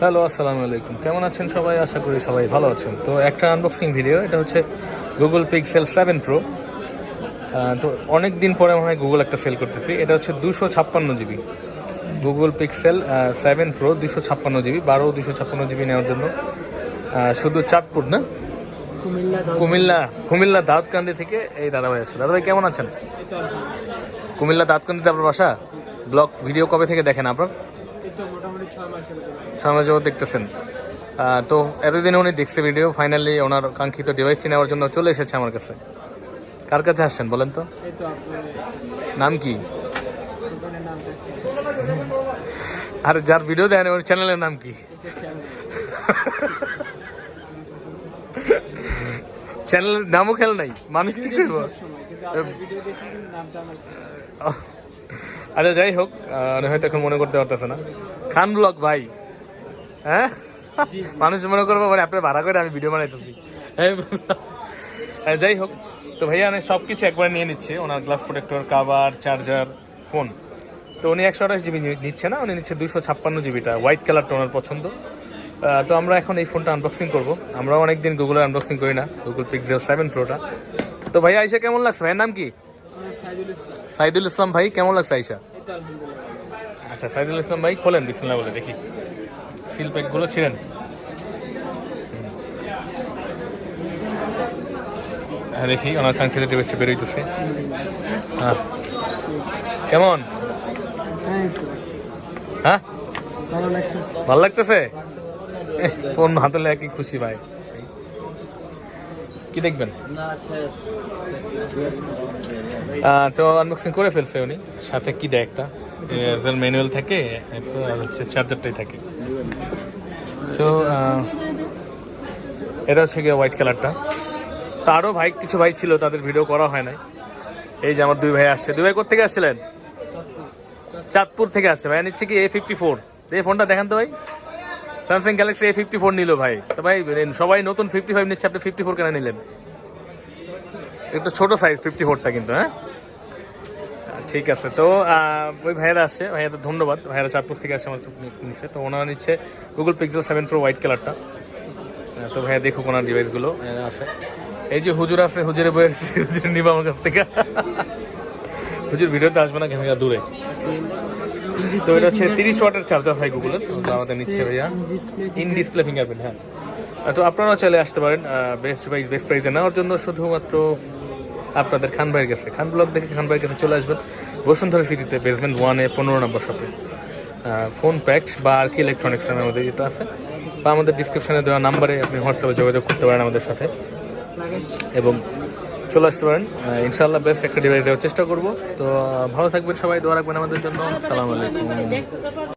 Hello আসসালামু আলাইকুম। কেমন আছেন সবাই? আশা করি সবাই ভালো আছেন। তো একটা আনবক্সিং ভিডিও এটা হচ্ছে গুগল পিক্সেল সেভেন প্রো তো অনেক দিন পরে মনে হয় গুগল একটা সেল করতেছি। এটা হচ্ছে দুশো ছাপ্পান্ন GB. Google Pixel seven pro দুশো ছাপ্পান্ন জিবি বারো দুশো ছাপ্পান্ন জিবি নেওয়ার জন্য। শুধু চাঁদপুর না? কুমিল্লা কুমিল্লা দাউদকান্দি থেকে এই দাদাভাই আছে। দাদাভাই কেমন আছেন? কুমিল্লা দাউদকান্দিতে আপনার বাসা? ব্লগ ভিডিও কবে থেকে দেখেন আপনার? ছয় মাসের মতো দেখতেছেন। তো এতদিন উনি দেখছে ভিডিও ফাইনালি ওনার কাঙ্ক্ষিত ডিভাইসটি নেওয়ার জন্য চলে এসেছে আমার কাছে। কার কাছে আসছেন বলেন তো? নাম কি? আর যার ভিডিও দেন ওর চ্যানেলের নাম কি? চ্যানেলের নামও খেল নাই মানুষ কি করব? আচ্ছা যাই হোক হয়তো এখন মনে করতে পারতেছে না। খান ব্লগ ভাই। হ্যাঁ? মানুষ মনে করব মানে আপনার ভাড়া করে আমি ভিডিও বানাইতেছি। হ্যাঁ, যাই হোক তো ভাইয়া আমি সব কিছু একবার নিয়ে নিচ্ছে। ওনার glass protector cover charger phone. তো উনি একশো আঠাশ জিবি নিচ্ছে না উনি নিচ্ছে দুশো ছাপ্পান্ন জিবিটা। হোয়াইট কালারটা ওনার পছন্দ। তো আমরা এখন এই ফোনটা আনবক্সিং করব। আমরাও অনেকদিন গুগলের আনবক্সিং করি না গুগল পিক্সেল সেভেন প্রোটা তো ভাইয়া আইসা কেমন লাগছে? ভাইয়ের নাম কি? সাইদুল ইসলাম। সাইদুল ইসলাম ভাই কেমন লাগছে আইসা? আচ্ছা সাইদুল ইসলাম ভাই খোলেন বিসমিল্লাহ বলে দেখি। সিল প্যাকগুলো ছিলেন হ্যাঁ দেখি ওনার কাঙ্ক্ষিত ডিভাইসটা বেরোইতেছে। হ্যাঁ। কেমন? হ্যাঁ? হ্যাঁ ভালো লাগতেছে। ভালো লাগতেছে? এহ, ফোন হাতে লেগে কি খুশি ভাই? কি দেখবেন? তো আনবক্সিং করে ফেলছে উনি। সাথে কি দেয় একটা? ম্যানুয়াল থাকে আর হচ্ছে চার্জারটাই থাকে। তো এটা হচ্ছে গিয়ে হোয়াইট কালারটা তো আরও ভাই কিছু ভাই ছিল তাদের ভিডিও করা হয় নাই। এই যে আমার দুই ভাই আসছে। দুই ভাই কোথেকে আসছিলেন? চাঁদপুর থেকে আসছে। ভাই নিচ্ছে কি এ ফিফটি ফোর এই ফোনটা দেখান তো ভাই। Samsung Galaxy A fifty four নিল ভাই। তো ভাই সবাই নতুন ফিফটি ফাইভ নিচ্ছে, আপনি ফিফটি ফোর কেন নিলেন? একটু ছোট সাইজ ফিফটি ফোরটা কিন্তু হ্যাঁ? ঠিক আছে, তো ওই ভাইয়েরা আসছে ভাইয়াদের ধন্যবাদ। ভাইয়েরা চাঁদপুর থেকে আসছে আমার নিচ্ছে তো ওনারা নিচ্ছে Google Pixel seven pro white কালারটা তো ভাইয়া দেখুক ওনার ডিভাইসগুলো আছে। এই যে হুজুর আছে হুজুরে বইয়ের হুজুর নিবা আমার কাছ থেকে। হুজুর ভিডিওতে আসবে না ক্যামেরা দূরে। তো এটা হচ্ছে তিরিশ ওয়াটের চার্জার ভাই গুগলের আমাদের নিচ্ছে ভাইয়া। ইন ডিসপ্লে ফিঙ্গারপ্রিন্ট হ্যাঁ। তো আপনারাও চলে আসতে পারেন বেস্ট প্রাইস বেস্ট প্রাইসে নেওয়ার জন্য। শুধুমাত্র আপনাদের খান ভাইয়ের কাছে, খান ব্লক দেখে খান ভাইয়ের কাছে চলে আসবেন। বসুন্ধরা সিটিতে বেসমেন্ট ওয়ানে পনেরো নম্বর শপে ফোন প্যাক্ট বা আর কি ইলেকট্রনিক্স নামে আমাদের যেটা আছে। বা আমাদের ডিসক্রিপশনে দেওয়া নাম্বারে আপনি হোয়াটসঅ্যাপে যোগাযোগ করতে পারেন আমাদের সাথে। এবং চলে আসতে পারেন। ইনশাল্লাহ বেস্ট একটা ডিভাইস দেওয়ার চেষ্টা করব। তো ভালো থাকবেন সবাই, দোয়া রাখবেন আমাদের জন্য। সালাম আলাইকুম।